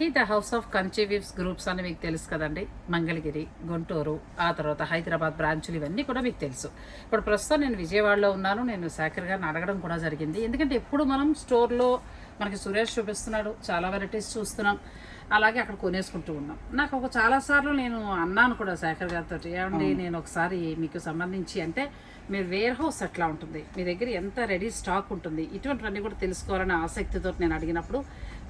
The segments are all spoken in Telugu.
Sakhi the house of Kanchi weaves groups అని మీకు తెలుసు కదండి. మంగళగిరి గుంటూరు ఆ తర్వాత హైదరాబాద్ బ్రాంచులు ఇవన్నీ కూడా మీకు తెలుసు. ఇప్పుడు ప్రస్తుతం నేను విజయవాడలో ఉన్నాను. నేను శేఖర్ గారిని అడగడం కూడా జరిగింది. ఎందుకంటే ఎప్పుడు మనం స్టోర్లో మనకి సురేష్ చూపిస్తున్నాడు. చాలా వెరైటీస్ చూస్తున్నాం. అలాగే అక్కడ కొనేసుకుంటూ ఉన్నాం. నాకు ఒక చాలాసార్లు నేను అన్నాను కూడా శేఖర్ గారితో ఏమండి నేను ఒకసారి మీకు సంబంధించి అంటే మీరు వేర్ హౌస్ ఎట్లా ఉంటుంది? మీ దగ్గర ఎంత రెడీ స్టాక్ ఉంటుంది? ఇటువంటివన్నీ కూడా తెలుసుకోవాలనే ఆసక్తితో నేను అడిగినప్పుడు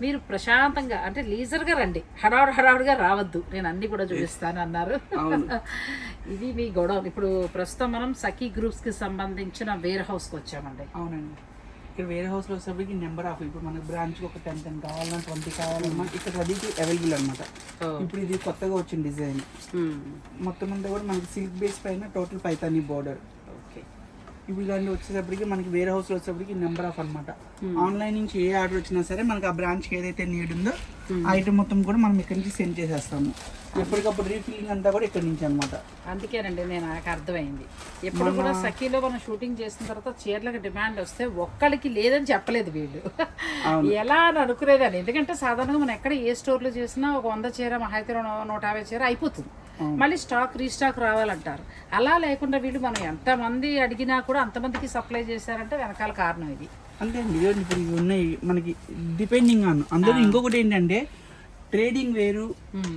మీరు ప్రశాంతంగా అంటే లీజర్గా రండి. హడావుడు హడావుడిగా రావద్దు. నేను అన్ని కూడా చూపిస్తాను అన్నారు. ఇది మీ గొడవ. ఇప్పుడు ప్రస్తుతం మనం సఖీ గ్రూప్స్కి సంబంధించిన వేర్ హౌస్కి వచ్చామండి. అవునండి. ఇక్కడ వేరే హౌస్లో వచ్చేసరికి నెంబర్ ఆఫ్ ఇప్పుడు మనకి బ్రాంచ్కి ఒక టెన్ టెన్ కావాలన్నా ట్వంటీ కావాలన్నా ఇక్కడ రెడీకి అవైలబుల్ అనమాట ఇప్పుడు ఇది కొత్తగా వచ్చిన డిజైన్. మొత్తం అంతా కూడా మనకి సిల్క్ బేస్ పైన టోటల్ పైతాని బోర్డర్. ఇవి ఇలాంటి వచ్చేటప్పటికి మనకి వేరే హౌస్లో వచ్చేటప్పటికి నెంబర్ ఆఫ్ అనమాట ఆన్లైన్ నుంచి ఏ ఆర్డర్ వచ్చినా సరే మనకి ఆ బ్రాంచ్కి ఏదైతే నీడ్ ఉందో ఆ ఐటమ్ మొత్తం కూడా మనం ఇక్కడ నుంచి సెండ్ చేసేస్తాము. ఎప్పటికప్పుడు రీఫిల్లింగ్ అంతా కూడా ఇక్కడ నుంచి అనమాట అందుకేనండి నేను నాకు అర్థమైంది. ఎప్పుడు కూడా సఖీలో మనం షూటింగ్ చేసిన తర్వాత చీరలకు డిమాండ్ వస్తే ఒక్కరికి లేదని చెప్పలేదు వీళ్ళు. ఎలా అని అనుకునేదాన్ని. ఎందుకంటే సాధారణంగా మనం ఎక్కడ ఏ స్టోర్లో చేసినా ఒక వంద చీర మహైతే నూట యాభై చీర అయిపోతుంది. మళ్ళీ స్టాక్ రీస్టాక్ రావాలంటారు. అలా లేకుండా వీళ్ళు మనం ఎంతమంది అడిగినా కూడా అంతమందికి సప్లై చేశారంటే వెనకాల కారణం ఇది. అంతే అండి. ఇప్పుడు ఇవి ఉన్నాయి. మనకి డిపెండింగ్ ఆన్ అందులో ఇంకొకటి ఏంటంటే ట్రేడింగ్ వేరు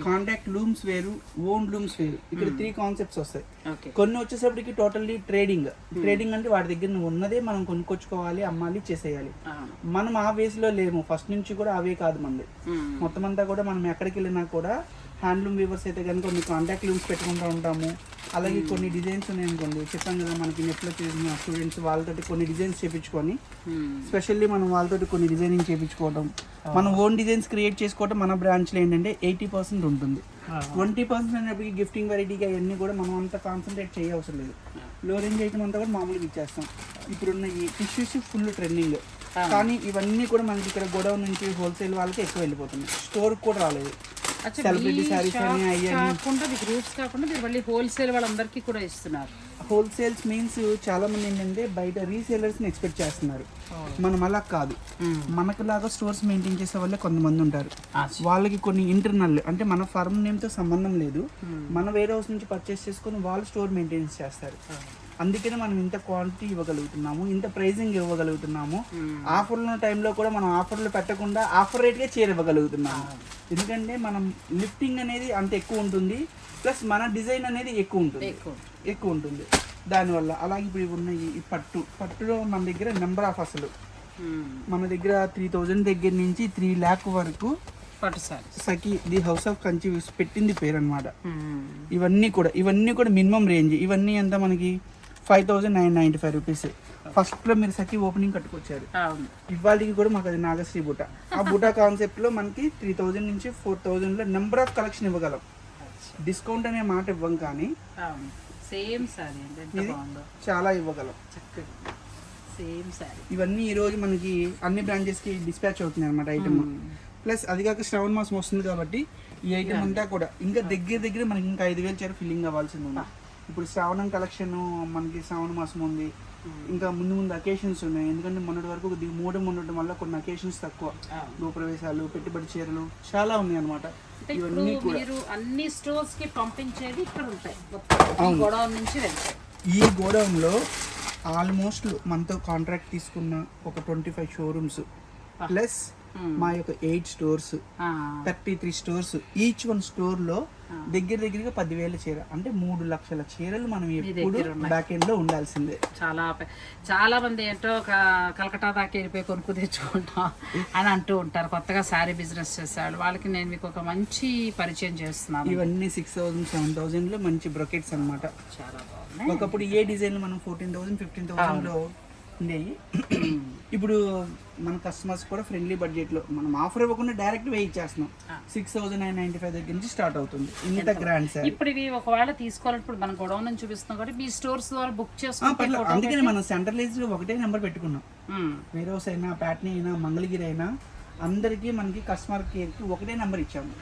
కాంటాక్ట్ లూమ్స్ వేరు ఓన్ లూమ్స్ వేరు. ఇక్కడ త్రీ కాన్సెప్ట్స్ వస్తాయి. కొన్ని వచ్చేసప్పటికి టోటల్లీ ట్రేడింగ్ ట్రేడింగ్ అంటే వాడి దగ్గర ఉన్నదే మనం కొనుక్కొచ్చుకోవాలి అమ్మాలి చేసేయాలి. మనం ఆ వేస్లో లేము. ఫస్ట్ నుంచి కూడా అవే కాదు మనది మొత్తం అంతా కూడా మనం ఎక్కడికి వెళ్ళినా కూడా హ్యాండ్లూమ్ వీవర్స్ అయితే కనుక కొన్ని కాంటాక్ట్ లూమ్స్ పెట్టుకుంటూ ఉంటాము. అలాగే కొన్ని డిజైన్స్ ఉన్నాయి అనుకోండి చెప్పాం కదా మనకి నెట్లో చేసిన స్టూడెంట్స్ వాళ్ళతోటి కొన్ని డిజైన్స్ చేపించుకొని స్పెషల్లీ మనం వాళ్ళతోటి కొన్ని డిజైనింగ్ చేయించుకోవడం మనం ఓన్ డిజైన్స్ క్రియేట్ చేసుకోవడం మన బ్రాంచ్లో ఏంటంటే ఎయిటీ పర్సెంట్ ఉంటుంది. ట్వంటీ పర్సెంట్ అనేప్పటికీ గిఫ్టింగ్ వెరైటీగా అవన్నీ కూడా మనం అంతా కాన్సన్ట్రేట్ చేయవసరం లేదు. లో రేంజ్ ఐటమ్ అంతా కూడా మామూలుగా ఇచ్చేస్తాం. ఇప్పుడున్న ఈ టిష్యూస్ ఫుల్ ట్రెండింగ్ కానీ ఇవన్నీ కూడా మనకి ఇక్కడ గొడవ నుంచి హోల్సేల్ వాళ్ళకి ఎక్కువ వెళ్ళిపోతున్నాయి. స్టోర్ కూడా రాలేదు. సెలబ్రిటీ అని కాకుండా కాకుండా మీరు మళ్ళీ హోల్సేల్ వాళ్ళందరికీ కూడా ఇస్తున్నారు. హోల్సేల్స్ మీన్స్ చాలా మంది ఏంటంటే బయట రీసేలర్స్ని ఎక్స్పెక్ట్ చేస్తున్నారు. మనం అలా కాదు. మనకు లాగా స్టోర్స్ మెయింటైన్ చేసే వాళ్ళే కొంతమంది ఉంటారు. వాళ్ళకి కొన్ని ఇంటర్నల్ అంటే మన ఫర్మ్ నేమ్తో సంబంధం లేదు. మన వేరే హౌస్ నుంచి పర్చేస్ చేసుకొని వాళ్ళు స్టోర్ మెయింటెనెన్స్ చేస్తారు. అందుకనే మనం ఇంత క్వాంటిటీ ఇవ్వగలుగుతున్నాము ఇంత ప్రైజింగ్ ఇవ్వగలుగుతున్నాము. ఆఫర్లు ఉన్న టైంలో కూడా మనం ఆఫర్లు పెట్టకుండా ఆఫర్ రేట్గా చీర ఇవ్వగలుగుతున్నాము ఎందుకంటే మనం లిఫ్టింగ్ అనేది అంత ఎక్కువ ఉంటుంది ప్లస్ మన డిజైన్ అనేది ఎక్కువ ఉంటుంది. ఎక్కువ ఉంటుంది. దానివల్ల అలాగే ఇప్పుడు ఇవి ఉన్నాయి ఈ పట్టు. పట్టులో మన దగ్గర నెంబర్ ఆఫ్ అసలు. మన దగ్గర త్రీ థౌజండ్ దగ్గర నుంచి త్రీ ల్యాక్ వరకు పట్టు sari. Sakhi the house of Kanchi పెట్టింది పేరు అనమాట ఇవన్నీ కూడా ఇవన్నీ కూడా మినిమం రేంజ్. ఇవన్నీ ఎంత మనకి? Five thousand nine ninety five rupees. ఫస్ట్లో మీరు సఖి ఓపెనింగ్ కట్టుకొచ్చారు. ఇవాళకి కూడా మాకు అది నాగశ్రీ బుట్ట ఆ బుట్ట కాన్సెప్ట్లో మనకి త్రీ థౌజండ్ నుంచి ఫోర్ థౌజండ్లో నెంబర్ ఆఫ్ కలెక్షన్ ఇవ్వగలం. డిస్కౌంట్ అనే మాట ఇవ్వం కానీ సేమ్ సారీ చాలా ఇవ్వగలం. చక్కగా. సేమ్ సారీ ఇవన్నీ ఈ రోజు మనకి అన్ని బ్రాంచెస్కి డిస్పాచ్ అవుతున్నాయి అనమాట ఐటమ్ ప్లస్ అది కాక శ్రవణ మాసం వస్తుంది కాబట్టి ఈ ఐటమ్ అంతా కూడా ఇంకా దగ్గర దగ్గర మనకి ఇంకా ఐదు వేలు చీర ఫిల్లింగ్ అవ్వాల్సింది ఉంది. ఇప్పుడు శ్రావణం కలెక్షన్ మనకి శ్రావణ మాసం ఉంది. ఇంకా ముందు ముందు అకేషన్స్ ఉన్నాయి. ఎందుకంటే మొన్నటి వరకు కొద్దిగా మూడు ఉండటం వల్ల కొన్ని అకేషన్స్ తక్కువ. గృహప్రవేశాలు పెట్టుబడి చీరలు చాలా ఉన్నాయి అనమాట మీరు అన్ని స్టోర్స్కి పంపించేది ఇక్కడ ఉంటాయి. మొత్తం గొడవ నుంచి వెళ్తాయి ఈ గోడౌన్లో ఆల్మోస్ట్ మనతో కాంట్రాక్ట్ తీసుకున్న ఒక ట్వంటీ ఫైవ్ షోరూమ్స్ ప్లస్ మా యొక్క eight stores thirty three stores. Each one స్టోర్లో దగ్గర దగ్గరగా పదివేల చీర. అంటే మూడు లక్షల చీరలు మనం ఎప్పుడు బ్యాక్ ఎండ్లో ఉండాల్సిందే. చాలా చాలా మంది ఏంటో క- కలకటా దాకా వెళ్ళిపోయి కొనుక్కు తెచ్చుకుంటాం అని అంటూ ఉంటారు. కొత్తగా శారీ బిజినెస్ చేసేవాళ్ళు వాళ్ళకి నేను మీకు ఒక మంచి పరిచయం చేస్తున్నాను. ఇవన్నీ సిక్స్ థౌసండ్ సెవెన్ థౌసండ్లో మంచి బ్రొకెట్స్ అన్నమాట. చాలా ఒకప్పుడు ఏ డిజైన్ మనం ఫోర్టీన్ థౌసండ్ ఫిఫ్టీన్ థౌసండ్లో ఉండేవి ఇప్పుడు మన కస్టమర్స్ కూడా ఫ్రెండ్లీ బడ్జెట్లో మనం ఆఫర్ ఇవ్వకుండా డైరెక్ట్ వే ఇచ్చేస్తున్నాం. Six thousand nine ninety five దగ్గర నుంచి స్టార్ట్ అవుతుంది. ఇంత గ్రాండ్ సార్ ఇప్పుడు ఇవి ఒకవేళ తీసుకోవాలంటే ఇప్పుడు మనం గొడవ నుంచి చూపిస్తున్నాం కాబట్టి మీ స్టోర్స్ ద్వారా బుక్ చేసుకుంటే అందుకని మనం సెంట్రలైజ్ ఒకటే నెంబర్ పెట్టుకున్నాం. వేరే అయినా ప్యాట్నీ అయినా మంగళగిరి అయినా అందరికీ మనకి కస్టమర్ కేర్కి ఒకటే నెంబర్ ఇచ్చాము.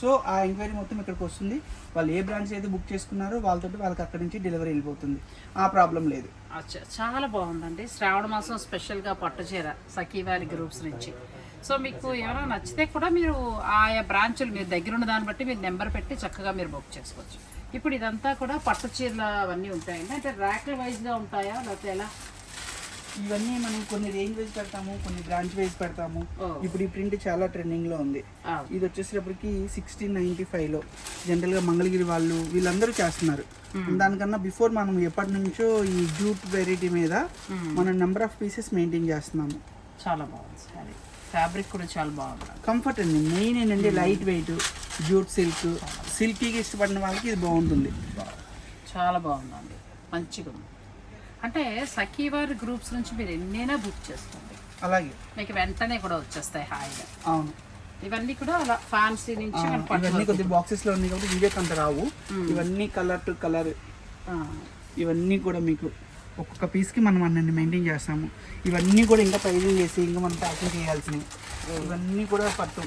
సో ఆ ఎంక్వైరీ మొత్తం ఇక్కడికి వస్తుంది. వాళ్ళు ఏ బ్రాంచ్ అయితే బుక్ చేసుకున్నారో వాళ్ళతో వాళ్ళకి అక్కడి నుంచి డెలివరీ వెళ్ళిపోతుంది. ఆ ప్రాబ్లం లేదు. అచ్చా చాలా బాగుందండి. శ్రావణ మాసం స్పెషల్గా పట్టు చీర సఖీవారి గ్రూప్స్ నుంచి. సో మీకు ఏమైనా నచ్చితే కూడా మీరు ఆయా బ్రాంచులు మీరు దగ్గర ఉన్న దాన్ని బట్టి మీరు నెంబర్ పెట్టి చక్కగా మీరు బుక్ చేసుకోవచ్చు. ఇప్పుడు ఇదంతా కూడా పట్టు చీరలు అవన్నీ ఉంటాయండి. అంటే ర్యాక్ల వైజ్గా ఉంటాయా? లేకపోతే ఎలా? ఇవన్నీ మనం కొన్ని రేంజ్ వైజ్ పెడతాము కొన్ని బ్రాంచ్ వైజ్ పెడతాము. ఇప్పుడు ఈ ప్రింట్ చాలా ట్రెండింగ్లో ఉంది. ఇది వచ్చేసేటప్పటికి సిక్స్టీన్ నైన్టీ ఫైవ్లో జనరల్గా మంగళగిరి వాళ్ళు వీళ్ళందరూ చేస్తున్నారు. దానికన్నా బిఫోర్ మనం ఎప్పటి నుంచో ఈ జూట్ వెరైటీ మీద మనం నెంబర్ ఆఫ్ పీసెస్ మెయింటైన్ చేస్తున్నాము. చాలా బాగుంది సరే. ఫ్యాబ్రిక్ కూడా చాలా బాగుంది. కంఫర్ట్ అండి. మెయిన్ ఏంటంటే లైట్ వెయిట్ జూట్ సిల్క్ సిల్కీకి ఇష్టపడిన వాళ్ళకి ఇది బాగుంటుంది. చాలా బాగుందండి. మంచిగా ఉంది అంటే సఖీవారి గ్రూప్స్ నుంచి మీరు ఎన్నైనా బుక్ చేసుకోండి. అలాగే. మీకు వెంటనే కూడా వచ్చేస్తాయి హాయిగా. అవును. ఇవన్నీ కూడా అలా ఫ్యాన్సీ నుంచి ఇవన్నీ. కొద్ది బాక్సెస్లో ఉన్నాయి కాబట్టి వీడియోకి అంత రావు. ఇవన్నీ కలర్ టు కలర్ ఇవన్నీ కూడా మీకు ఒక్కొక్క పీస్కి మనం అన్నీ మెయింటైన్ చేస్తాము. ఇవన్నీ కూడా ఇంకా ప్రైజింగ్ చేసి ఇంకా మనం ప్యాకింగ్ చేయాల్సినవి. ఇవన్నీ కూడా పట్టు.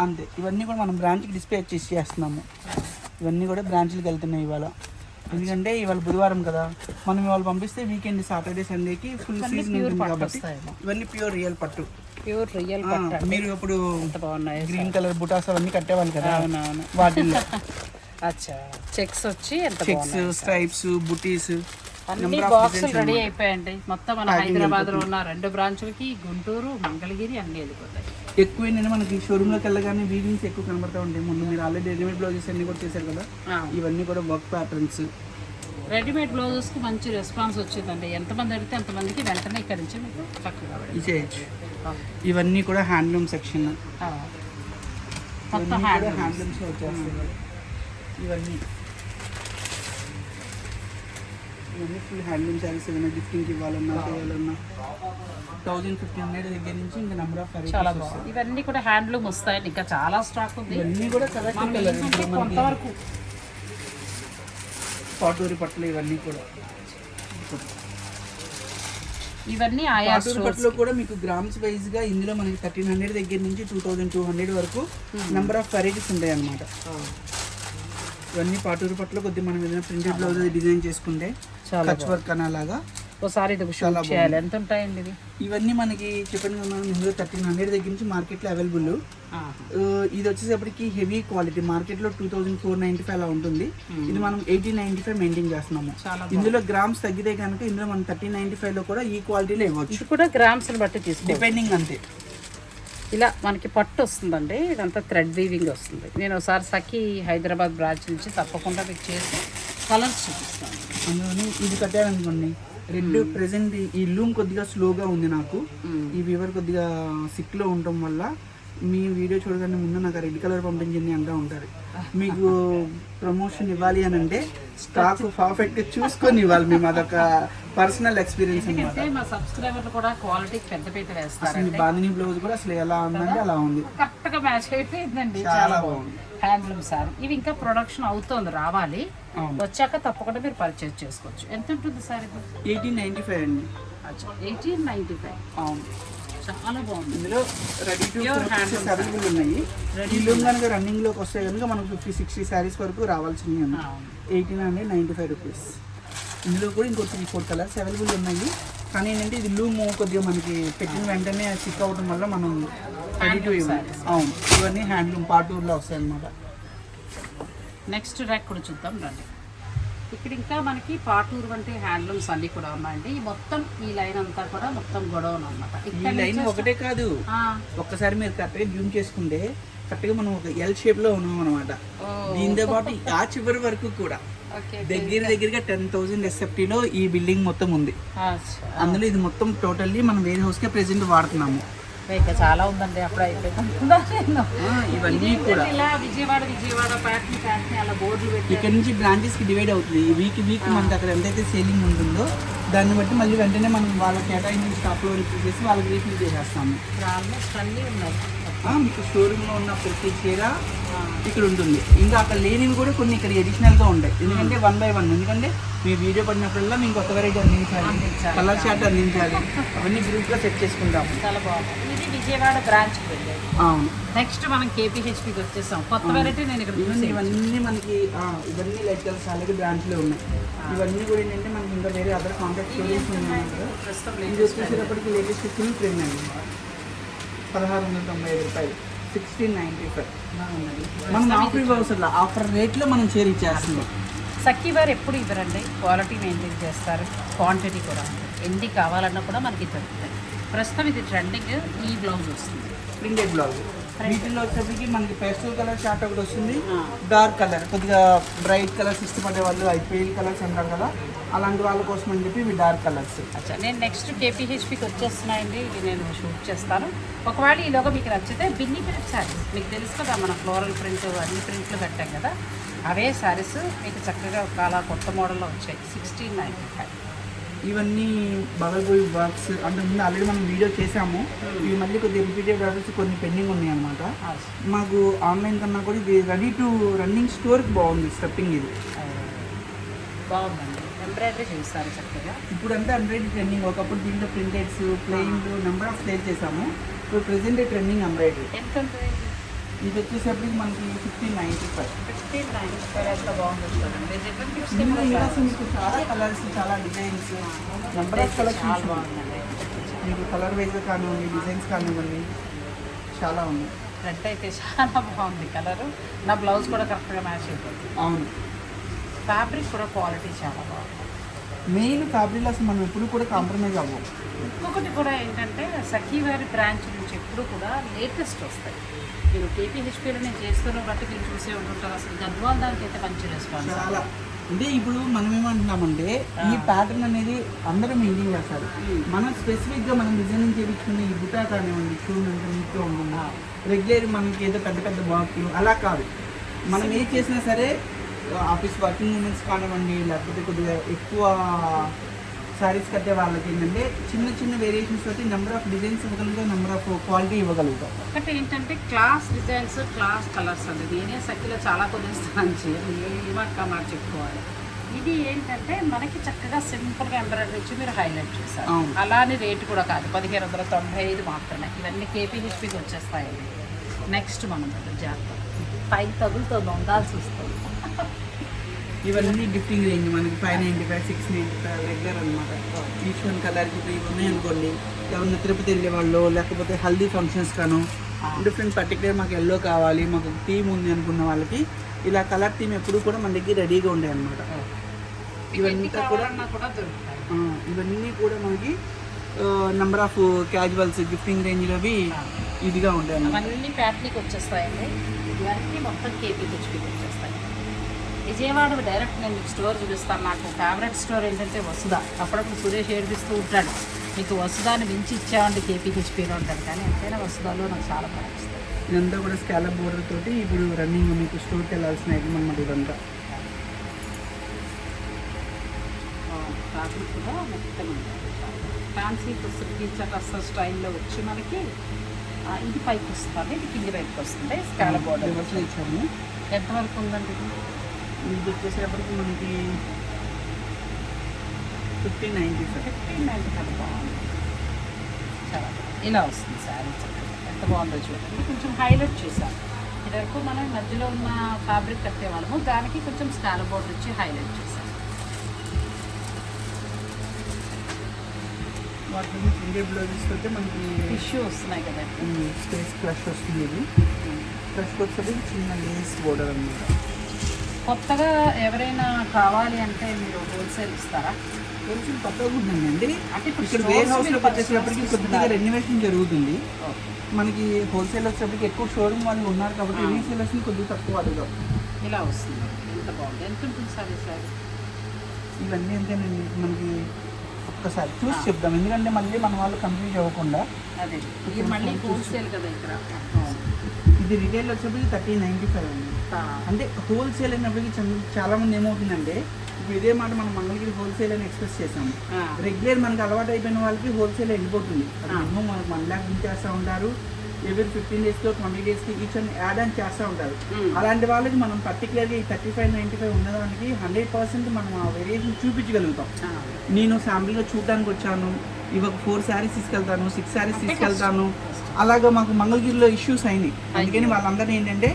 అంతే. ఇవన్నీ కూడా మనం బ్రాంచ్కి డిస్ప్లే చేసి చేస్తున్నాము. ఇవన్నీ కూడా బ్రాంచ్లకు వెళ్తున్నాయి ఇవాళ. ఎందుకంటే ఇవాళ బుధవారం కదా. మనం ఇవాళ పంపిస్తే వీకెండ్ సాటర్డే సండేకి ఫుల్ సీజన్ ఉంటుంది కాబట్టి ఇవన్నీ ప్యూర్ రియల్ పట్టు. Pure real. మీరు ఇప్పుడు గ్రీన్ కలర్ బుటాస్ అవన్నీ కట్టేవాళ్ళు కదా వాటిల్లో. అచ్చా. చెక్స్ వచ్చి చెక్స్ స్ట్రైప్స్ బుటీస్ అన్ని బాక్సులు రెడీ అయిపోయాయండి. మొత్తం మన హైదరాబాద్లో ఉన్న రెండు బ్రాంచులకి గుంటూరు మంగళగిరి అన్ని వెళ్ళిపోతాయి. ఎక్కువ ఏంటంటే మనకి షోరూమ్లోకి వెళ్ళగానే వీవింగ్స్ ఎక్కువ కనబడతా ఉంటాయి. ముందు మీరు ఆల్రెడీ రెడీమేడ్ బ్లౌజెస్ అన్ని కూడా చేశారు కదా? ఇవన్నీ కూడా వర్క్ ప్యాటర్న్స్ రెడీమేడ్ బ్లౌజెస్కి మంచి రెస్పాన్స్ వచ్చిందండి. ఎంతమంది అడిగితే అంతమందికి వెంటనే ఇక్కడి నుంచి మీకు చక్కగా. ఇచ్చేయచ్చు. ఇవన్నీ కూడా హ్యాండ్లూమ్ సెక్షన్ ఆ. మొత్తం హ్యాండ్ హ్యాండ్లూమ్స్ వచ్చేస్తాయి ఇవన్నీ. ఇవన్నీ ఫుల్ హ్యాండ్లూమ్ శారీస్ ఏదైనా గిఫ్టింగ్కి ఇవ్వాలన్నా చేయాలన్నా. థౌజండ్ ఫిఫ్టీన్ హండ్రెడ్ దగ్గర నుంచి ఇంకా నెంబర్ ఆఫ్ చాలా బాగుంది. ఇవన్నీ కూడా హ్యాండ్లూమ్ వస్తాయండి ఇంకా చాలా స్టాక్ ఉంది. ఇవన్నీ కూడా కొంతవరకు. పాటూరి పట్టులు ఇవన్నీ కూడా. ఇవన్నీ ఆయా పట్టులో కూడా మీకు గ్రామ్స్ వైజ్గా ఇందులో మనకి థర్టీన్ హండ్రెడ్ దగ్గర నుంచి టూ థౌజండ్ టూ హండ్రెడ్ వరకు నెంబర్ ఆఫ్ వెరైటీస్ ఉంటాయి అన్నమాట. ఇవన్నీ పాటూరు పట్టులో కొద్దిగా మనం ఏదైనా ప్రింటెడ్ బ్లౌజ్ డిజైన్ చేసుకుంటే కచ్ వర్క్ అనేలాగా ఒకసారి ఇది చాలా షూట్ చేయాలి. ఎంత ఉంటాయండి ఇది ఇవన్నీ మనకి చెప్పాను కదా ఇందులో థర్టీన్ హండ్రెడ్ దగ్గర నుంచి మార్కెట్లో అవైలబుల్. ఇది వచ్చేసప్పటికి హెవీ క్వాలిటీ. మార్కెట్లో two thousand four ninety five అలా ఉంటుంది. ఇది మనం ఎయిటీన్ నైంటీ ఫైవ్ మెయింటైన్ చేస్తున్నాము. ఇందులో గ్రామ్స్ తగ్గితే కనుక ఇందులో మనం థర్టీన్ నైంటీ ఫైవ్లో కూడా ఈ క్వాలిటీలో ఇవ్వచ్చు. ఇది కూడా గ్రామ్స్ బట్టి తీసుకో డిపెండింగ్ అంతే. ఇలా మనకి పట్టు వస్తుందండి. ఇదంతా థ్రెడ్ వీవింగ్ వస్తుంది. నేను ఒకసారి సఖి హైదరాబాద్ బ్రాంచ్ నుంచి తప్పకుండా మీకు చేసి కలర్స్ చూపిస్తాను. అందులోని ఇది కట్టారనుకోండి. రెడ్ ప్రెసెంట్ ఈ లూమ్ కొద్దిగా స్లోగా ఉంది నాకు. ఈ వీవర్ కొద్దిగా సిక్లో ఉండటం వల్ల మీ వీడియో చూడగానే ముందు నాకు రెడ్ కలర్ పంపించండి అంటూ ఉంటారు మీకు ప్రమోషన్ ఇవ్వాలి అని అంటే స్టాక్ పర్ఫెక్ట్ చూసుకొని ఇవ్వాలి. మేము అదొక పర్సనల్ ఎక్స్పీరియన్స్ అనమాట అంటే మా సబ్స్క్రైబర్లు కూడా క్వాలిటీకి పెద్ద పీట వేస్తారు బ్లౌజ్ కూడా అసలు ఎలా ఉందంటే అలా ఉంది. కరెక్ట్గా మ్యాచ్ అయిపోయిందండి. చాలా బాగుంది. హ్యాండ్లూమ్ సారీ. ఇవి ఇంకా ప్రొడక్షన్ అవుతోంది రావాలి. వచ్చాక తప్పకుండా మీరు పర్చేజ్ చేసుకోవచ్చు. ఎంత ఉంటుంది సార్ ఇది ఎయిటీన్ నైన్టీ ఫైవ్ అండి. Eighteen ninety five. అవును. చాలా బాగుంది. ఇందులో ready to Pure handloom available ఉన్నాయి. ఈ లూమ్ కనుక రన్నింగ్లోకి వస్తే కనుక మనకు ఫిఫ్టీ సిక్స్టీ శారీస్ వరకు రావాల్సినవి ఉన్నాయి. Eighteen hundred ninety five rupees. ఇందులో కూడా ఇంకో త్రీ ఫోర్ కలర్స్ అవైలబుల్ ఉన్నాయి. కానీ ఏంటంటే ఇది లూమ్ కొద్దిగా మనకి పెట్టిన వెంటనే సిక్ అవడం వల్ల మనం రెడీ అవును. ఇవన్నీ హ్యాండ్లూమ్ పాటూర్లో వస్తాయి అన్నమాట నెక్స్ట్ ర్యాక్ కూడా చూద్దాం రండి. ఇక్కడ ఇంకా మనకి పాటూరు వంటి హ్యాండ్లూమ్స్ అన్ని కూడా ఉన్నాయండి. మొత్తం ఈ లైన్ అంతా కూడా మొత్తం గొడవను అనమాట ఈ లైన్ ఒకటే కాదు. ఒక్కసారి మీరు కరెక్ట్గా జూమ్ చేసుకుంటే కరెక్ట్గా మనం ఒక ఎల్ షేప్లో ఉన్నాం అనమాట దీంతో పాటు ఆ చివరి వరకు కూడా. దగ్గర దగ్గరగా టెన్ థౌసండ్ ఎస్ఎఫ్టీలో ఈ బిల్డింగ్ మొత్తం ఉంది. అందులో ఇది మొత్తం టోటల్లీ మనం వేరే హౌస్కే ప్రెసెంట్ వాడుతున్నాము. చాలా ఉందండి అప్పుడు ఇవన్నీ కూడా. ఇలా విజయవాడ విజయవాడ ప్యాట్ని ప్యాట్ని అలా బోర్డులు పెట్టి ఇక్కడ నుంచి బ్రాంచెస్కి డివైడ్ అవుతుంది. వీక్ వీక్ మనకి అక్కడ ఎంతైతే సేలింగ్ ఉంటుందో దాన్ని బట్టి మళ్ళీ వెంటనే మనం వాళ్ళ కేటాయించిన స్టాప్లో రిపీట్ చేసి వాళ్ళకి రీఫిల్ చేసేస్తాము. అన్నీ ఉన్నాయి. మీకు షోరూంలో ఉన్న ప్రతి చీర ఇక్కడ ఉంటుంది. ఇంకా అక్కడ లేనివి కూడా కొన్ని ఇక్కడ అడిషనల్గా ఉంటాయి. ఎందుకంటే వన్ బై వన్ ఎందుకంటే మీ వీడియో పడినప్పుడల్లా మీకు కొత్త వెరైటీ అందించాలి. కలర్ షార్ట్ అందించాలి. అవన్నీ గ్రూప్గా సెట్ చేసుకుంటాము చాలా బాగుంది. ఇది విజయవాడ వెళ్ళేది అవును. నెక్స్ట్ మనం కేపీహెచ్పికి వచ్చేసాం. కొత్త వెరైటీ నేను ఇక్కడ ఇవన్నీ మనకి ఇవన్నీ లైట్ కలర్స్ ఆల్రెడీ బ్రాంచ్లో ఉన్నాయి. ఇవన్నీ కూడా ఏంటంటే మనకి ఇంకా వేరే అదర్ కాంటాక్ట్ స్టోరీస్ ఉన్నాయి. ప్రస్తుతం ఇది వచ్చేసేటప్పటికి లేటెస్ట్ ఫుల్ ట్రెండ్ అండి. పదహారు వందల తొంభై ఐదు రూపాయలు. Sixteen ninety five. మనం ఆఫర్ ఇవ్వవసరం ఆఫర్ రేట్లో మనం షేర్ ఇచ్చేస్తున్నాం. సఖీ వారు ఎప్పుడు ఇవ్వరండి? క్వాలిటీ మెయింటైన్ చేస్తారు. క్వాంటిటీ కూడా ఎన్ని కావాలన్నా కూడా మనకి దొరుకుతాయి. ప్రస్తుతం ఇది ట్రెండింగ్ ఈ బ్లౌజ్ వస్తుంది. Printed blouse. వీటిలో వచ్చేప్పటికి మనకి పేస్టల్ కలర్ షార్ట్ ఒకటి వస్తుంది. డార్క్ కలర్ కొద్దిగా బ్రైట్ కలర్స్ ఇష్టపడే వాళ్ళు అవి పేల్ కలర్స్ అంటారు కదా అలాంటి వాళ్ళ కోసం అని చెప్పి ఇవి డార్క్ కలర్స్. అచ్చా నేను నెక్స్ట్ కేపీహెచ్పికి వచ్చేస్తున్నాయండి ఇవి నేను షూట్ చేస్తాను. ఒకవేళ ఈలోగా మీకు నచ్చితే బిన్ని ప్రింట్ శారీస్ మీకు తెలుసు కదా మన ఫ్లోరల్ ప్రింట్ అన్ని ప్రింట్లు పెట్టాం కదా అవే శారీస్ మీకు చక్కగా చాలా కొత్త మోడల్లో వచ్చాయి సిక్స్టీన్ నైంటీ ఫైవ్ ఇవన్నీ బగల్బోయ్ వర్క్స్ అంటే ముందు ఆల్రెడీ మనం వీడియో చేసాము ఇవి మళ్ళీ కొద్దిగా రిపీటెడ్ ఆర్డర్స్ కొన్ని పెండింగ్ ఉన్నాయి అనమాట మాకు ఆన్లైన్ కన్నా కూడా ఇది రెడీ టు రన్నింగ్ స్టోర్కి బాగుంది స్టెప్పింగ్ ఇది. బాగుందండి. ఎంబ్రాయిడరీ చేస్తారు చక్కగా. ఇప్పుడు అంతా ఎంబ్రాయిడరీ ట్రెండింగ్ ఒకప్పుడు దీంట్లో printeds plain number of sale చేసాము ఇప్పుడు ప్రెసెంట్ ట్రెండింగ్ ఎంబ్రాయిడరీ ఎంత ఉంటుంది ఇది వచ్చేసరికి మనకి fifteen ninety five fifteen ninety five ribbon gifts ఇందులో మీకు చాలా కలర్స్ చాలా డిజైన్స్ నెంబర్ ఆఫ్ చాలా కలెక్షన్స్ బాగుందండి మీకు కలర్ వైజ్ కానివ్వండి డిజైన్స్ కానివ్వండి చాలా ఉన్నాయి రెడ్ అయితే చాలా బాగుంది. కలరు నా బ్లౌజ్ కూడా కరెక్ట్గా మ్యాచ్ అయిపోతుంది అవును. ఫ్యాబ్రిక్ కూడా క్వాలిటీ చాలా బాగుంది. మెయిన్ ఫ్యాబ్రిక్ అసలు మనం ఎప్పుడు కూడా కాంప్రమైజ్ అవ్వం ఇంకొకటి కూడా ఏంటంటే సఖీ వారి బ్రాంచ్ నుంచి ఎప్పుడు కూడా లేటెస్ట్ వస్తాయి. మీరు కేపీహెచ్పీలో నేను చేస్తున్న బట్టి మీరు చూసే ఉంటుంటారు. అసలు గద్వాల్ దానికి అయితే మంచి రెస్పాన్స్ చాలా. అంటే ఇప్పుడు మనం ఏమంటున్నామంటే ఈ ప్యాటర్న్ అనేది అందరూ మెయింటైన్ చేస్తారు. మనం స్పెసిఫిక్గా మనం డిజైనింగ్ చేయించుకునే ఈ బుటా కానివ్వండి చూడండి నీట్గా ఉంటుంది? రెగ్యులర్ మనకి ఏదో పెద్ద పెద్ద బాక్లు అలా కాదు. మనం ఏది చేసినా సరే ఆఫీస్ వర్కింగ్ ఉమెన్స్ కానివ్వండి లేకపోతే కొద్దిగా ఎక్కువ శారీస్ కట్టే వాళ్ళకి ఏంటంటే చిన్న చిన్న వేరియేషన్స్ తోటి నెంబర్ ఆఫ్ డిజైన్స్ ఇవ్వగలుగుతాం నెంబర్ ఆఫ్ క్వాలిటీ ఇవ్వగలుగుతాం. ఒకటి ఏంటంటే క్లాస్ డిజైన్స్ క్లాస్ కలర్స్ అండి. నేనే సఖీలో చాలా కొనేస్తాను ఏమక్క మాట చెప్పుకోవాలి. ఇది ఏంటంటే మనకి చక్కగా సింపుల్గా ఎంబ్రాయిడరీ ఇచ్చి మీరు హైలైట్ చేశారు. అవును. అలానే రేటు కూడా కాదు. పదిహేను వందల తొంభై ఐదు మాత్రమే. ఇవన్నీ కేపీహెచ్పికి వచ్చేస్తాయండి. నెక్స్ట్ మనం జాగ్రత్త. పైకి తగులుతుంది ఉండాల్సి వస్తుంది. ఇవన్నీ గిఫ్టింగ్ రేంజ్ మనకి five ninety five six ninety five regular అనమాట ఈచ్ వన్ కలర్కి త్రీ ఉన్నాయి అనుకోండి. ఎవరైనా తిరుపతి వెళ్ళే వాళ్ళు లేకపోతే హల్దీ ఫంక్షన్స్ కాను డిఫరెంట్ పర్టికులర్ మాకు ఎల్లో కావాలి మాకు థీమ్ ఉంది అనుకున్న వాళ్ళకి ఇలా కలర్ థీమ్ ఎప్పుడు కూడా మన దగ్గర రెడీగా ఉంటాయి అనమాట ఇవన్నీ ఇవంతా కూడా ఇవన్నీ కూడా మనకి నెంబర్ ఆఫ్ క్యాజువల్స్ గిఫ్టింగ్ రేంజ్లోవి ఇదిగా ఉంటాయి అన్నమాట. అవన్నీ ప్యాట్లీకి వచ్చేస్తాయండి. ఇవన్నీ మొత్తం కేపీహెచ్పికి వచ్చేస్తాయి విజయవాడ డైరెక్ట్ నేను మీకు స్టోర్ చూపిస్తాను. నాకు ఫేవరెట్ స్టోర్ ఏంటంటే వసుధ. అప్పుడప్పుడు సురేష్ ఏడిపిస్తూ ఉంటాడు. మీకు వసుధాని మించి ఇచ్చామండి కేపీహెచ్పిలో ఉంటాడు కానీ ఎంతైనా వసుధాలో నాకు చాలా బాగా ఇస్తుంది ఇదంతా కూడా స్కాలప్ బోర్డర్ తోటి ఇప్పుడు రన్నింగ్ మీకు స్టోర్కి వెళ్ళాల్సిన ఐటమ్ అనమాట ఇదంతా. ఫ్యాబ్రిక్ కూడా మెత్తగా ఫ్యాన్సీ కుసరికి చటస్స స్టైల్లో వచ్చి మనకి ఇది పైకి వస్తుంది ఇది కింది వైపుకి వస్తుంది. స్కాల బోర్డర్ ఇచ్చాము ఎంతవరకు ఉందండి ఇది వచ్చేసేపటికి మనకి fifteen ninety five fifteen ninety five బాగుంది. చాలా. ఇలా వస్తుంది శారీ చక్కగా. ఎంత బాగుందో చూడండి. కొంచెం హైలైట్ చేశాను ఇదివరకు మనం మధ్యలో ఉన్న ఫ్యాబ్రిక్ కట్టేవాళ్ళము. దానికి కొంచెం స్కాల బోర్డర్ ఇచ్చి హైలైట్ చేశాను వాటి ప్రింటెడ్ బ్లౌజెస్ అయితే మనకి టిష్యూ వస్తున్నాయి కదా. స్పేస్ క్రష్ వస్తుంది ఇది. క్రష్ వచ్చేది చిన్న లేస్ బోర్డర్ అనమాట కొత్తగా ఎవరైనా కావాలి అంటే మీరు హోల్సేల్ ఇస్తారా? కొంచెం కొత్తగా ఉందండి అంటే ఇక్కడ వేర్ కొద్దిగా. రెన్యువేషన్ జరుగుతుంది. మనకి హోల్సేల్ వచ్చేప్పటికి ఎక్కువ షోరూమ్ వాళ్ళు ఉన్నారు కాబట్టి. రీసేలర్స్ని కొద్దిగా తక్కువ అడుగుదాం ఇలా వస్తుంది. ఎంత బాగుంది? ఎంత ఉంటుంది సార్ సారీ ఇవన్నీ అంతేనండి. మనకి ఒక్కసారి చూసి. చెప్దాం. ఎందుకంటే మళ్ళీ మన వాళ్ళు కన్ఫ్యూజ్ అవ్వకుండా అదే. మళ్ళీ హోల్సేల్ కదా ఇక్కడ. ఇది రిటైల్ వచ్చేప్పటికి థర్టీ నైంటీ ఫైవ్ అండి అంటే హోల్సేల్ అయినప్పటికీ చాలా మంది ఏమవుతుందంటే ఇప్పుడు ఇదే మాట మనం మంగళగిరి హోల్సేల్ అని ఎక్స్ప్రెస్ చేసాము రెగ్యులర్ మనకి అలవాటు అయిపోయిన వాళ్ళకి హోల్సేల్ వెళ్ళిపోతుంది. మినిమం మనకు వన్ ల్యాక్ ఇచ్చేస్తూ ఉంటారు. ఎవరి ఫిఫ్టీన్ డేస్లో ట్వంటీ డేస్కి ఈచ్ అండ్ యాడ్ అని చేస్తూ ఉంటారు. అలాంటి వాళ్ళకి మనం పర్టికులర్గా ఈ థర్టీ ఫైవ్ నైంటీ ఫైవ్ ఉన్నదానికి హండ్రెడ్ పర్సెంట్ మనం ఆ వేరియేషన్ చూపించగలుగుతాం. నేను శాంపుల్గా చూడడానికి వచ్చాను. ఇవి ఒక ఫోర్ శారీస్ తీసుకెళ్తాను సిక్స్ శారీస్ తీసుకెళ్తాను. అలాగా మాకు మంగళగిరిలో ఇష్యూస్ అయినాయి. అందుకని వాళ్ళందరినీ ఏంటంటే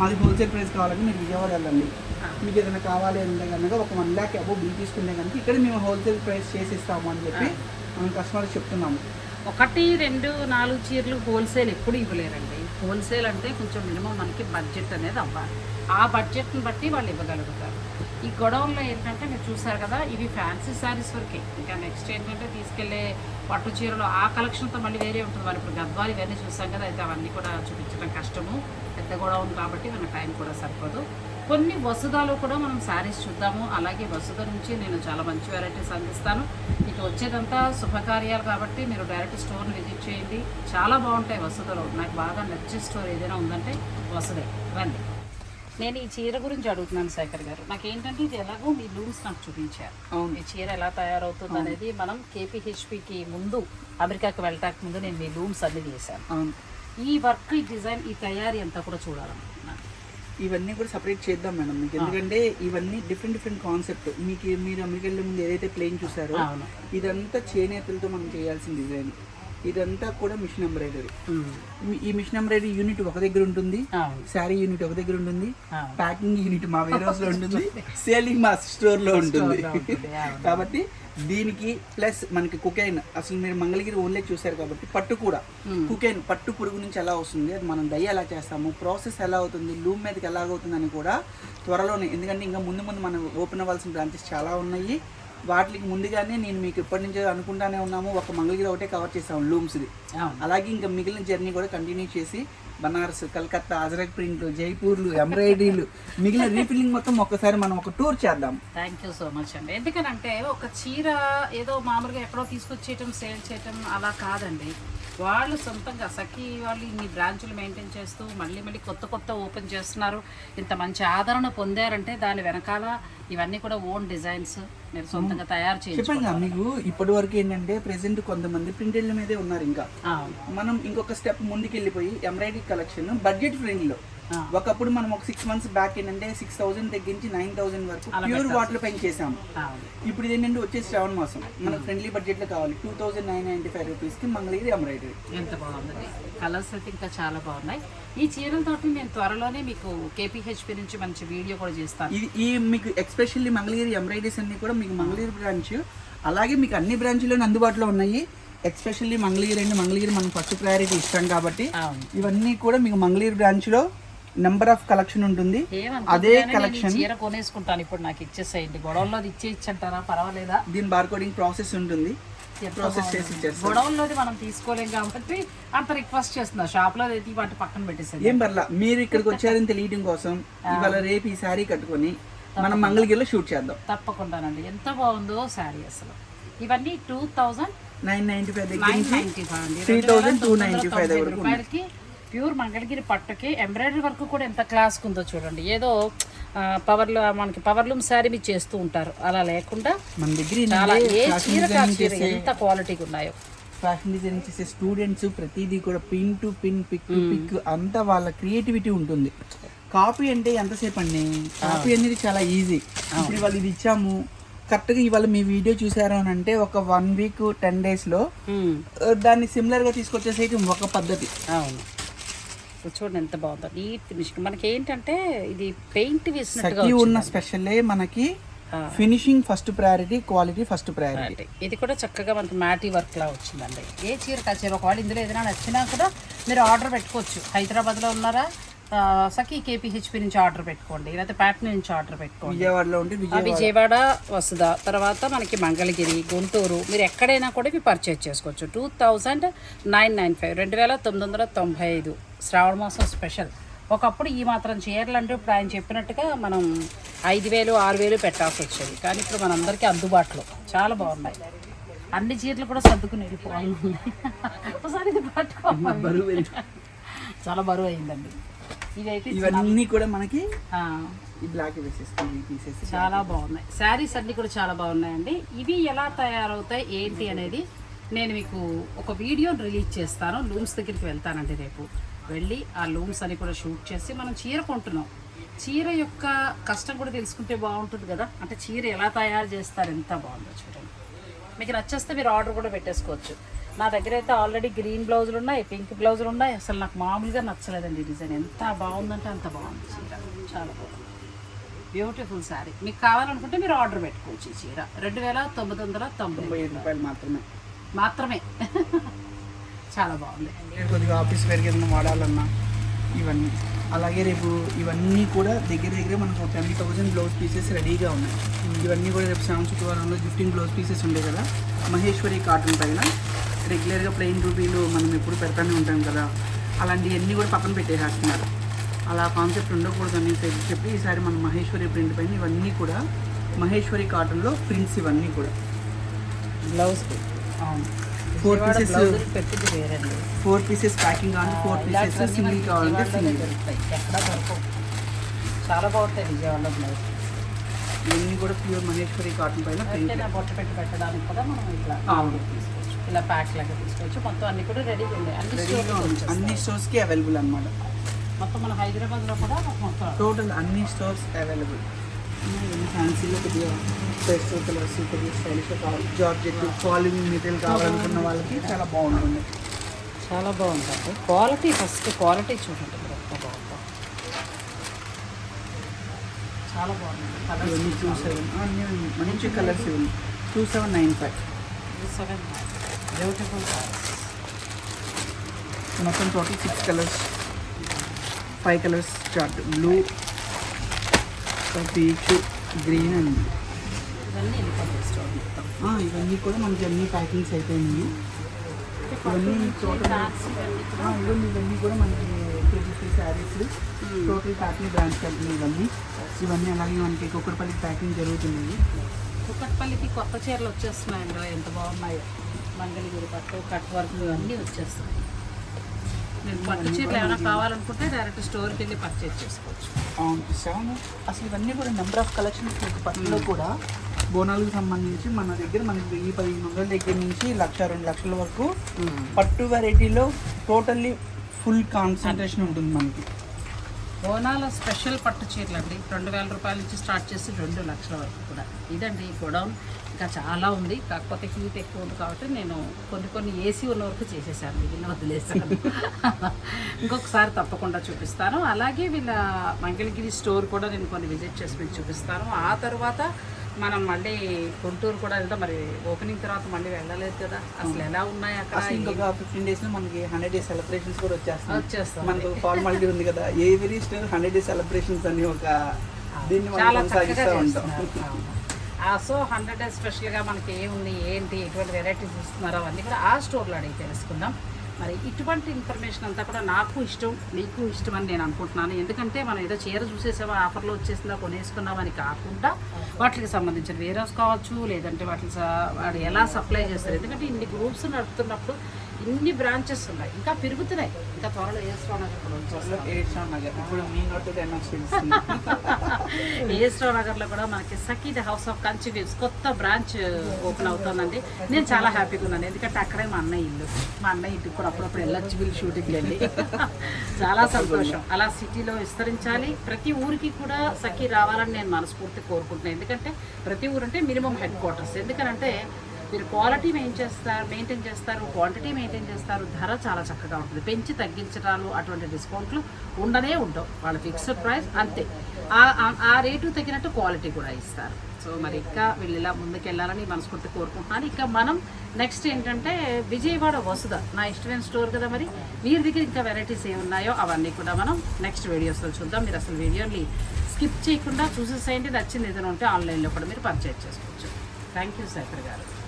మాది హోల్సేల్ ప్రైస్ కావాలని మీరు విజయవాడ వెళ్ళండి. మీకు ఏదైనా కావాలి అంటే కనుక ఒక వన్ ల్యాక్ అబౌవ్ బిల్ తీసుకుంటే కనుక ఇక్కడ మేము హోల్సేల్ ప్రైస్ చేసి ఇస్తాము అని చెప్పి మనం కస్టమర్స్ చెప్తున్నాము. ఒకటి రెండు నాలుగు చీరలు హోల్సేల్ ఎప్పుడు ఇవ్వలేరండి. హోల్సేల్ అంటే కొంచెం మినిమం మనకి బడ్జెట్ అనేది అవ్వాలి. ఆ బడ్జెట్ని బట్టి వాళ్ళు ఇవ్వగలుగుతారు. ఈ గొడవల్లో ఏంటంటే మీరు చూసారు కదా ఇవి ఫ్యాన్సీ శారీస్ వరకే. ఇంకా నెక్స్ట్ ఏంటంటే తీసుకెళ్ళే పట్టు చీరలు ఆ కలెక్షన్తో మళ్ళీ వేరే ఉంటుంది. మరి ఇప్పుడు గద్వాలు ఇవన్నీ చూసాం కదా అయితే అవన్నీ కూడా చూపించడం కష్టము. పెద్ద గొడవ ఉంది కాబట్టి మన టైం కూడా సరిపోదు. కొన్ని వసుదాలు కూడా మనం శారీస్ చూద్దాము. అలాగే వసుద నుంచి నేను చాలా మంచి వెరైటీస్ అందిస్తాను. ఇక వచ్చేదంతా శుభకార్యాలు కాబట్టి మీరు డైరెక్ట్ స్టోర్ని విజిట్ చేయండి. చాలా బాగుంటాయి వసుదలు నాకు బాగా నచ్చే స్టోర్ ఏదైనా ఉందంటే వసుదే రండి. నేను ఈ చీర గురించి అడుగుతున్నాను శేఖర్ గారు. నాకు ఏంటంటే ఇది ఎలాగో మీ లూమ్స్ నాకు చూపించారు. అవును. ఈ చీర ఎలా తయారవుతుంది అనేది మనం కేపీహెచ్పికి ముందు అమెరికాకి వెళ్ళటానికి ముందు నేను మీ లూమ్స్ అన్ని చేశాను. అవును. ఈ వర్క్ ఈ డిజైన్ ఈ తయారీ అంతా కూడా చూడాలనుకుంటున్నాను. ఇవన్నీ కూడా సపరేట్ చేద్దాం మేడం మీకు. ఎందుకంటే ఇవన్నీ డిఫరెంట్ డిఫరెంట్ కాన్సెప్ట్ మీకు మీరు అమెరికా ముందు ఏదైతే ప్లేన్ చూసారో ఇదంతా చేనేతలతో మనం చేయాల్సిన డిజైన్ ఇదంతా కూడా మిషన్ ఎంబ్రాయిడరీ. ఈ మిషన్ ఎంబ్రాయిడరీ యూనిట్ ఒక దగ్గర ఉంటుంది శారీ యూనిట్ ఒక దగ్గర ఉంటుంది. ప్యాకింగ్ యూనిట్ మా వేరే హౌస్లో ఉంటుంది సేలింగ్ మా స్టోర్లో ఉంటుంది. కాబట్టి దీనికి ప్లస్ మనకి కుకైన్ అసలు మీరు మంగళగిరి ఓన్లీ చూసారు కాబట్టి పట్టు కూడా. కుకైన్ పట్టు పురుగు నుంచి ఎలా వస్తుంది అది మనం దయ ఎలా చేస్తాము ప్రాసెస్ ఎలా అవుతుంది లూమ్ మీదకి ఎలా అవుతుంది అని కూడా త్వరలోనే ఎందుకంటే ఇంకా ముందు ముందు మనం ఓపెన్ అవ్వాల్సిన బ్రాంచెస్ చాలా ఉన్నాయి వాటికి ముందుగానే నేను మీకు ఇప్పటి నుంచో అనుకుంటానే ఉన్నాము. ఒక మంగళగిరి ఒకటే కవర్ చేసాము లూమ్స్ది. అలాగే ఇంకా మిగిలిన జర్నీ కూడా కంటిన్యూ చేసి బనారస్ కలకత్తా అజరక్ ప్రింట్ జైపూర్లు ఎంబ్రాయిడరీలు మిగిలిన రీఫిల్లింగ్ మొత్తం ఒక్కసారి మనం ఒక టూర్ చేద్దాం. థ్యాంక్ యూ సో మచ్ అండి. ఎందుకనంటే ఒక చీర ఏదో మామూలుగా ఎక్కడో తీసుకొచ్చేయటం సేల్ చేయటం అలా కాదండి. వాళ్ళు సొంతంగా సఖీ వాళ్ళు ఇన్ని బ్రాంచులు మెయింటైన్ చేస్తూ మళ్ళీ మళ్ళీ కొత్త కొత్త ఓపెన్ చేస్తున్నారు. ఇంత మంచి ఆదరణ పొందారంటే దాని వెనకాల ఇవన్నీ కూడా ఓన్ డిజైన్స్ మీరు సొంతంగా తయారు కదా మీకు ఇప్పటి వరకు ఏంటంటే ప్రెసెంట్ కొంతమంది ప్రింటెడ్ల మీదే ఉన్నారు ఇంకా. మనం ఇంకొక స్టెప్ ముందుకు వెళ్ళిపోయి ఎంబ్రాయిడరీ కలెక్షన్ బడ్జెట్ ఫ్రెండ్లీలో ఆ. ఒకప్పుడు మనం ఒక సిక్స్ మంత్స్ బ్యాక్ ఏంటంటే సిక్స్ థౌసండ్ తగ్గించి నైన్ థౌసండ్ వరకు ప్యూర్ వాటర్ పైన చేసాము ఇప్పుడు ఏంటంటే వచ్చే శ్రావణ మాసం. మనకు ఫ్రెండ్లీ బడ్జెట్లో కావాలి. Two thousand nine ninety five రూపీస్కి మంగళగిరి ఎంబ్రాయిడరీ ఎంత బాగుందండి. కలర్స్ అయితే ఇంకా చాలా బాగున్నాయి. ఈ చీరలతోటి నేను త్వరలోనే మీకు కేపీహెచ్పి నుంచి మంచి వీడియో కూడా చేస్తాను. ఇది ఈ మీకు ఎక్స్పెషల్లీ మంగళగిరి ఎంబ్రాయిడరీస్ అన్ని కూడా మీకు మంగళగిరి బ్రాంచ్ అలాగే మీకు అన్ని బ్రాంచ్లోనే అందుబాటులో ఉన్నాయి. ఎక్స్పెషల్లీ మంగళగిరి అండి మంగళగిరి మనం ఫస్ట్ ప్రయారిటీ ఇస్తాం కాబట్టి ఇవన్నీ కూడా మీకు మంగళగిరి బ్రాంచ్లో నెంబర్ ఆఫ్ కలెక్షన్ ఉంటుంది. అదే కలెక్షన్. చీర కొనేసుకుంటాను. ఇప్పుడు నాకు ఇచ్చేసేయండి. గొడవల్లో ఇచ్చే ఇచ్చంటారా పర్వాలేదా? దీని బార్కోడింగ్ ప్రాసెస్ ఉంటుంది. ప్రాసెస్ చేసి గొడవల్లోది మనం తీసుకోలేం కాబట్టి అంత రిక్వెస్ట్ చేస్తున్నా. షాప్లో ఎత్తి వాటి పక్కన పెట్టేసేది ఏం పర్లా మీరు ఇక్కడికి వచ్చారని తెలియడం కోసం ఇవాళ రేపు ఈ శారీ కట్టుకొని మనం మంగళగిరిలో షూట్ చేద్దాం. తప్పకుండానండి. ఎంత బాగుందో శారీ అసలు. ఇవన్నీ two thousand nine ninety five దగ్గర three thousand two ninety five. రూపాయలకి ప్యూర్ మంగళగిరి పట్టుకి ఎంబ్రాయిడరీ వర్క్ కూడా ఎంత క్లాస్ ఉందో చూడండి. ఏదో పవర్లో మనకి పవర్లూమ్ శారీ మీరు చేస్తూ ఉంటారు. అలా లేకుండా మన దగ్గర చాలా ఏ చీర చీర ఎంత క్వాలిటీగా ఉన్నాయో. ఫ్యాషన్ డిజైనింగ్ చేసే స్టూడెంట్స్ ప్రతిదీ కూడా pin to pin pick to pick అంతా వాళ్ళ క్రియేటివిటీ ఉంటుంది. కాపీ అంటే ఎంతసేపు అండి? కాపీ అనేది చాలా ఈజీ ఇప్పుడు ఇవాళ ఇది ఇచ్చాము. కరెక్ట్గా ఇవాళ మీ వీడియో చూసారు అని అంటే ఒక వన్ వీక్ టెన్ డేస్లో దాన్ని సిమిలర్గా తీసుకొచ్చేసేయటం ఒక పద్ధతి. అవును. చూడండి ఎంత బాగుందో నీట్ ఫినిషింగ్. మనకి ఏంటంటే ఇది పెయింట్ వేసినట్టుగా ఉన్న. స్పెషల్లే మనకి ఆ. Finishing first priority quality first priority. ఇది కూడా చక్కగా మనకి మ్యాటీ వర్క్ లా వచ్చిందండి. ఏ చీర కా చీర ఒకవేళ ఇందులో ఏదైనా నచ్చినా కూడా మీరు ఆర్డర్ పెట్టుకోవచ్చు. హైదరాబాద్లో ఉన్నారా? ఆ, సఖీ కేపీహెచ్పి నుంచి ఆర్డర్ పెట్టుకోండి లేకపోతే ప్యాట్నీ నుంచి ఆర్డర్ పెట్టుకోండి. విజయవాడలో ఉంటే విజయవాడ. వసుద తర్వాత మనకి మంగళగిరి గుంటూరు మీరు ఎక్కడైనా కూడా ఇవి పర్చేజ్ చేసుకోవచ్చు. Two thousand nine nine five రెండు వేల తొమ్మిది వందల తొంభై ఐదు శ్రావణ మాసం స్పెషల్ ఒకప్పుడు ఈ మాత్రం చీరలు అంటే ఇప్పుడు ఆయన చెప్పినట్టుగా మనం ఐదు వేలు ఆరు వేలు పెట్టాల్సి వచ్చేది. కానీ ఇప్పుడు మనందరికీ అందుబాటులో. చాలా బాగున్నాయి. అన్ని చీరలు కూడా సర్దుకుని వెళ్ళిపోవాలి. ఒకసారి ఇది? చాలా బరువు అయిందండి. ఇదైతే ఇవన్నీ కూడా మనకి ఈ బ్లాక్ తీసేసి చాలా బాగున్నాయి. శారీస్ అన్ని కూడా చాలా బాగున్నాయండి. ఇవి ఎలా తయారవుతాయి ఏంటి అనేది నేను మీకు ఒక వీడియోని రిలీజ్ చేస్తాను. లూమ్స్ దగ్గరికి వెళ్తానండి రేపు. వెళ్ళి ఆ లూమ్స్ అని కూడా షూట్ చేసి మనం చీర కొంటున్నాం. చీర యొక్క కష్టం కూడా తెలుసుకుంటే బాగుంటుంది కదా. అంటే చీర ఎలా తయారు చేస్తారు ఎంత బాగుందో చూడండి. మీకు నచ్చేస్తే మీరు ఆర్డర్ కూడా పెట్టేసుకోవచ్చు. నా దగ్గర అయితే ఆల్రెడీ గ్రీన్ బ్లౌజులు ఉన్నాయి పింక్ బ్లౌజులు ఉన్నాయి. అసలు నాకు మామూలుగా నచ్చలేదండి డిజైన్ ఎంత బాగుందంటే అంత బాగుంది చీర. చాలా బాగుంది. బ్యూటిఫుల్ శారీ మీకు కావాలనుకుంటే మీరు ఆర్డర్ పెట్టుకోవచ్చు ఈ చీర. రెండు వేల తొమ్మిది వందల తొంభై ఐదు రూపాయలు మాత్రమే. మాత్రమే. చాలా బాగుంది. కొద్దిగా ఆఫీస్ వేర్కి ఏదైనా వాడాలన్నా ఇవన్నీ. అలాగే రేపు ఇవన్నీ కూడా దగ్గర దగ్గర మనకు టెన్ థౌజండ్ బ్లౌజ్ పీసెస్ రెడీగా ఉన్నాయి. ఇవన్నీ కూడా రేపు శ్రావణ శుక్రవారంలో గిఫ్టింగ్ బ్లౌజ్ పీసెస్ ఉండే కదా మహేశ్వరి కాటన్ పైన. రెగ్యులర్గా ప్లెయిన్ రూపీలు మనం ఎప్పుడు పెడతానే ఉంటాం కదా అలాంటివన్నీ కూడా పక్కన పెట్టేసేస్తున్నారు. అలా కాన్సెప్ట్ ఉండకూడదు అని చెప్పి ఈసారి మన మహేశ్వరి ప్రింట్ పైన ఇవన్నీ కూడా మహేశ్వరి కాటన్లో ప్రింట్స్ ఇవన్నీ కూడా. బ్లౌజ్ అవును. ఫోర్ పీసెస్ బ్లౌజులు పెట్టింది వేరండి. ఫోర్ పీసెస్ ప్యాకింగ్ కానీ ఫోర్ పీసెస్ సింగిల్ కావాలంటే సింగిల్. దొరుకుతాయి. ఎక్కడ దొరకవు. చాలా బాగుంటాయి విజయవాడలో బ్లౌజ్. ఇవన్నీ కూడా ప్యూర్ మహేశ్వరి కాటన్ పైన బొట్ట పెట్టి పెట్టడానికి కూడా మనం ఇట్లా అవును. ఇలా ప్యాక్ లాగా తీసుకోవచ్చు మొత్తం అన్ని కూడా రెడీగా ఉన్నాయి. అన్ని స్టోర్స్ అన్ని స్టోర్స్కి అవైలబుల్ అనమాట మొత్తం మన హైదరాబాద్లో కూడా మొత్తం టోటల్ అన్ని స్టోర్స్ అవైలబుల్ ఫ్యాన్సీలో కొద్దిగా పేస్టల్ కలర్స్ కొద్దిగా స్టైలిష్ కావాలి. జార్జెట్ ఫాలింగ్ మెటీరియల్ కావాలనుకున్న వాళ్ళకి చాలా బాగుంటుంది. చాలా బాగుంటుంది. క్వాలిటీ ఫస్ట్ క్వాలిటీ చూడండి. ఎంత బాగుందో. చాలా బాగుంది. టూ సెవెన్ మంచి colours two seven nine five seven beautiful మొత్తం total six colours five colours chart blue peach green and ఇవన్నీ కూడా మనకి అన్ని ప్యాకింగ్స్ అయిపోయినాయి. ఇవన్నీ టోటల్ ఇవన్నీ ఇవన్నీ కూడా? మనకి KGC saris total packing branch company ఇవన్నీ. ఇవన్నీ అలాగే మనకి కుక్కడపల్లి ప్యాకింగ్ జరుగుతుంది కుక్కట్పల్లికి కొత్త చీరలు వచ్చేస్తున్నాయండి ఎంత బాగున్నాయో. మంగళగిరి పట్టు కట్ వర్క్ అన్నీ వచ్చేస్తున్నాయి. నేను పట్టు చీరలు ఏమైనా కావాలనుకుంటే డైరెక్ట్ స్టోర్కి వెళ్ళి పర్చేజ్ చేసుకోవచ్చు. అవును సెవెన్ అసలు ఇవన్నీ కూడా నెంబర్ ఆఫ్ కలెక్షన్స్ పట్టులో కూడా బోనాలకు సంబంధించి మన దగ్గర మనకి వెయ్యి పదిహేను వందల దగ్గర నుంచి లక్ష రెండు లక్షల వరకు పట్టు వెరైటీలో టోటల్లీ ఫుల్ కాన్సన్ట్రేషన్ ఉంటుంది మనకి. బోనాల స్పెషల్ పట్టు చీరలు అండి రెండు వేల రూపాయల నుంచి స్టార్ట్ చేసి రెండు లక్షల వరకు కూడా. ఇదండి గోడౌన్. ఇంకా చాలా ఉంది. కాకపోతే హీట్ ఎక్కువ ఉంది కాబట్టి నేను కొన్ని కొన్ని ఏసీ ఉన్న వరకు చేసేసాను. మిగిలిన వదిలేసాను. ఇంకొకసారి తప్పకుండా చూపిస్తాను. అలాగే వీళ్ళ మంగళగిరి స్టోర్ కూడా నేను కొన్ని విజిట్ చేసి మీకు చూపిస్తాను. ఆ తర్వాత మనం మళ్ళీ గుంటూరు కూడా వెళ్తాం మరి ఓపెనింగ్ తర్వాత మళ్ళీ వెళ్ళలేదు కదా. అసలు ఎలా ఉన్నాయి అక్కడ? ఇంకొక ఫిఫ్టీన్ డేస్లో మనకి హండ్రెడ్ డేస్ సెలబ్రేషన్స్ కూడా వచ్చేస్తాయి వచ్చేస్తాం మనకు ఫార్మాలిటీ ఉంది కదా. Every store hundred days celebrations అని ఒక దీన్ని మనం చాలా చక్కగా ఉంటాం. సో హండ్రెడ్ డేస్ స్పెషల్గా మనకి ఏముంది ఏంటి ఎటువంటి వెరైటీస్ ఇస్తున్నారో అవన్నీ కూడా ఆ స్టోర్లో అడిగి తెలుసుకుందాం. మరి ఇటువంటి ఇన్ఫర్మేషన్ అంతా కూడా నాకు ఇష్టం మీకు ఇష్టం అని నేను అనుకుంటున్నాను. ఎందుకంటే మనం ఏదో చీర చూసేసామా ఆఫర్లో వచ్చేసిందా కొనేసుకున్నామని కాకుండా వాటికి సంబంధించిన వేరస్ కావచ్చు లేదంటే వాటికి స- వాడు ఎలా సప్లై చేస్తారు. ఎందుకంటే ఇన్ని గ్రూప్స్ నడుపుతున్నప్పుడు ఇన్ని బ్రాంచెస్ ఉన్నాయి. ఇంకా పెరుగుతున్నాయి. ఇంకా త్వరలో ఏ స్టోర్ కూడా వచ్చేస్తాం. ఎయిట్ నగర్ ఇప్పుడు నగర్లో కూడా మనకి సకీద్ హౌస్ ఆఫ్ కంచి వ్యూస్ కొత్త బ్రాంచ్ ఓపెన్ అవుతుందండి. నేను చాలా హ్యాపీగా ఉన్నాను. ఎందుకంటే అక్కడే మా అన్నయ్య ఇల్లు. మా అన్నయ్య ఇంటికి కూడా అప్పుడప్పుడు వెళ్ళొచ్చు వీళ్ళు షూటింగ్కి వెళ్ళి. చాలా సంతోషం. అలా సిటీలో విస్తరించాలి. ప్రతి ఊరికి కూడా సఖీ రావాలని నేను మనస్ఫూర్తి కోరుకుంటున్నాను. ఎందుకంటే ప్రతి ఊరంటే మినిమం హెడ్ క్వార్టర్స్. ఎందుకనంటే మీరు క్వాలిటీ మెయిన్ చేస్తారు మెయింటైన్ చేస్తారు క్వాంటిటీ మెయింటైన్ చేస్తారు ధర చాలా చక్కగా ఉంటుంది. పెంచి తగ్గించడాలు అటువంటి డిస్కౌంట్లు ఉండనే ఉండవు. వాళ్ళ ఫిక్స్డ్ ప్రైస్ అంతే. ఆ- రేటు తగినట్టు క్వాలిటీ కూడా ఇస్తారు. సో మరి ఇంకా వీళ్ళు ఇలా ముందుకెళ్ళాలని మనస్ఫూర్తి కోరుకుంటున్నాను. ఇంకా మనం నెక్స్ట్ ఏంటంటే విజయవాడ వసుద నా ఇష్టమైన స్టోర్ కదా మరి. వీరి దగ్గర ఇంకా వెరైటీస్ ఏమున్నాయో అవన్నీ కూడా మనం నెక్స్ట్ వీడియోస్లో చూద్దాం. మీరు అసలు వీడియోని స్కిప్ చేయకుండా చూసేసేయండి. నచ్చింది ఏదైనా ఉంటే ఆన్లైన్లో కూడా మీరు పర్చేజ్ చేసుకోవచ్చు. థ్యాంక్ యూ శేఖర్ గారు.